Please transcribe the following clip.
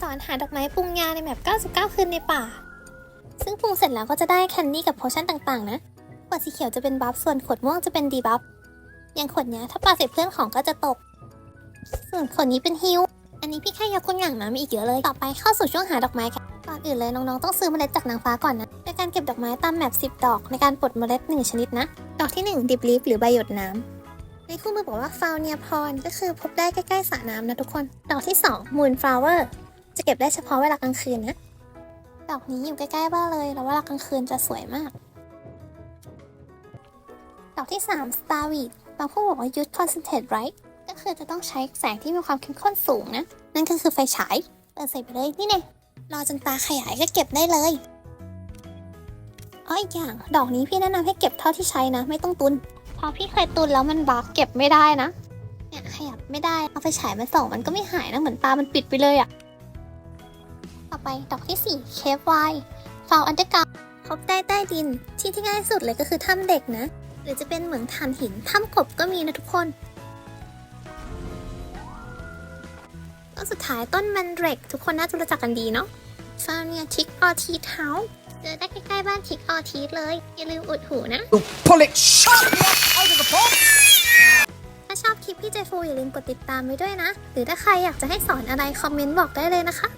สอนหาดอกไม้ปรุงยาในแบบ 99 คืนในป่า ซึ่งปรุงเสร็จแล้วก็จะได้แคนดี้กับโพชั่นต่างๆ นะ ขวดสีเขียวจะเป็นบัฟ ส่วนขวดม่วงจะเป็นดีบัฟ อย่างขวดนี้ถ้าปาใส่เพื่อนของก็จะตก ส่วนขวดนี้เป็นฮิว อันนี้พี่แค่ยกคุณอย่างมาม่อีกเยอะเลย ต่อไปเข้าสู่ช่วงหาดอกไม้กันก่อนอื่นเลยน้องๆต้องซื้อเมล็ดจากนางฟ้าก่อนนะในการเก็บดอกไม้ตามแมป10 ดอก ในการปลดเมล็ด 1 ชนิดนะ ดอกที่ 1 ดิบลีฟหรือใบหยดน้ำในคู่มือบอกว่าฟาวเนียพรก็คือพบได้ใกล้ๆสระน้ำนะทุกคน ดอกที่ 2 moon flower จะเก็บได้เฉพาะเวลากลางคืนนะ ดอกนี้อยู่ใกล้ๆบ้านเลย แล้วเวลากลางคืนจะสวยมาก ดอกที่ 3 starweed บางผู้บอกว่า use concentrate right ก็คือจะต้องใช้แสงที่มีความเข้มข้นสูงนะ นั่นก็คือไฟฉาย เปิดใส่ไปเลยนี่แน่รอจนตาขยายก็เก็บได้เลยอ๋ออีกอย่าง ดอกนี้พี่แนะนำให้เก็บเท่าที่ใช้นะ ไม่ต้องตุน พอพี่เคยตุนแล้วมันบักเก็บไม่ได้นะ เนี่ยขยับไม่ได้ เอาไฟฉายมาส่องมันก็ไม่หายนะ เหมือนตามันปิดไปเลยอะต่อ ไปดอกที่ 4 เคฟไวฟาวอันเดอร์กาพบได้ใต้ดิน ที่ที่ง่ายสุดเลยก็คือถ้ำเด็กนะ หรือจะเป็นเหมืองถ่านหินถ้ำกบก็มีนะทุกคนต้นสุดท้ายต้นมันเรกทุกคนน่าจะรู้จักกันดีเนาะฟาเนียทิกออทีเท้าเจอได้ใกล้ๆบ้านทิกออทีเลย อย่าลืมอุดหูนะ Pull it sharply up out of the pot. ถ้าชอบคลิปพี่เจฟูอย่าลืมกดติดตามไว้ด้วยนะ หรือถ้าใครอยากจะให้สอนอะไร คอมเมนต์บอกได้เลยนะคะ